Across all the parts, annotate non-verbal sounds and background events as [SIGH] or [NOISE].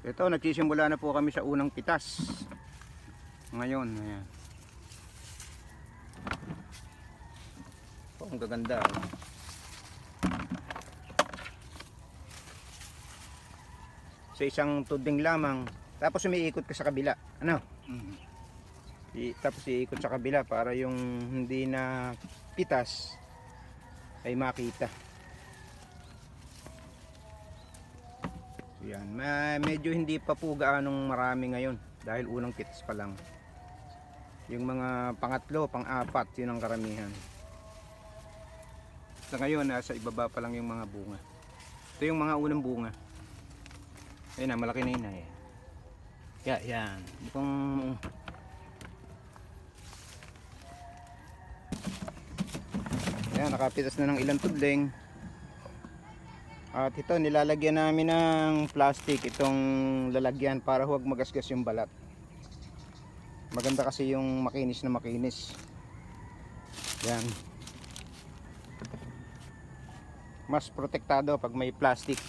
Ito, nagsisimula na po kami sa unang pitas. Ngayon, ayan. Ang gaganda. oh. Sa isang tuding lamang. Tapos umiikot ka sa kabila. Ano? I, tapos iikot sa kabila para yung hindi na pitas ay makita. Yan, medyo hindi pa po gaanong marami ngayon dahil unang kits pa lang. Yung mga pangatlo, pang-apat, yun ang karamihan. Sa ngayon, nasa ibaba pa lang yung mga bunga. Ito yung mga unang bunga. Ayun na, malaki na yun na eh. Ya, yan. Itong Ayan, nakapitas na ng ilang tudling. At ito, nilalagyan namin ng plastic itong lalagyan para huwag magasgas yung balat. Maganda kasi yung makinis na makinis. Yan. Mas protektado pag may plastic.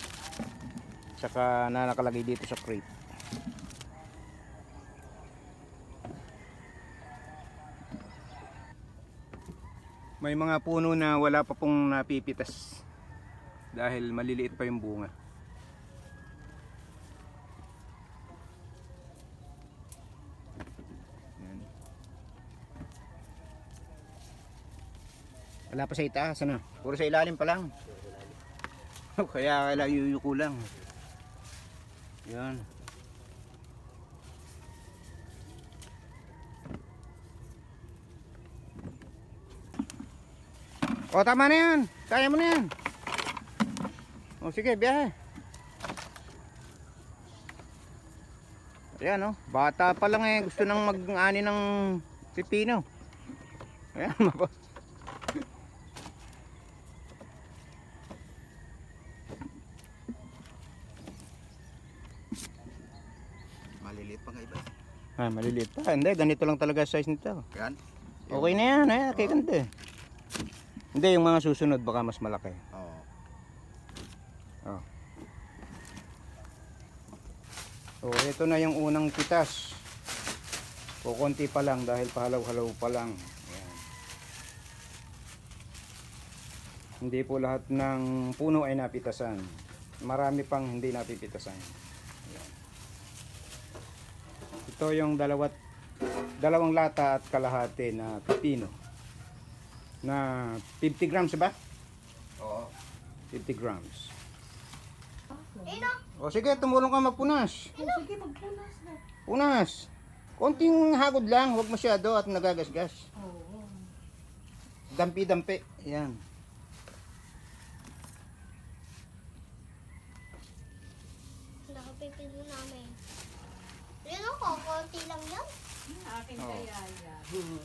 Saka na nakalagay dito sa crate. May mga puno na wala pa pong napipitas dahil maliliit pa yung bunga. Yan. Wala pa sa itaas, ano? Puro sa ilalim pa lang. [LAUGHS] Kaya kailangan yuyuko lang. Yan. O tama na yan. Kaya mo na yan. O sige, biyahe. Ayan o, bata pa lang eh. Gusto nang mag-ani ng pipino. Ayan, [LAUGHS] mako. Maliliit pa nga iba. Ah, maliliit pa. Hindi, ganito lang talaga size nito. Yan. Okay na yan, eh. Okay, ganda eh. Hindi, yung mga susunod baka mas malaki. Oo. So, ito na yung unang pitas. Kukunti pa lang dahil pahalaw-halaw pa lang. Ayan. Hindi po lahat ng puno ay napitasan. Marami pang hindi napipitasan. Ayan. Ito yung dalawat, dalawang lata at kalahati na pipino. Na 50 grams ba? Oo. 50 grams. O sige, tumulong ka magpunas. Sige, magpunas na. Punas. Konting hagod lang, huwag masyado at nagagasgas. Oo. Dampi-dampi. Yan. Nakapipino namin. Yan ako, konti lang yan. Akin Oo. kaya yan. Hmm.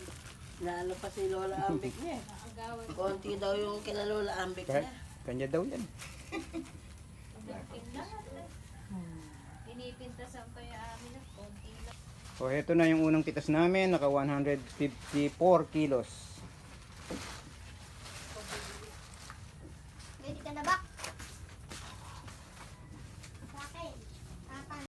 Lalo pa si Lola Ambik niya. Konti daw yung kila Lola Ambik niya. kanya daw yan. [LAUGHS] Pinipintasan pa yung ng konti lang. So, ito na yung unang pitas namin. Naka 154 kilos.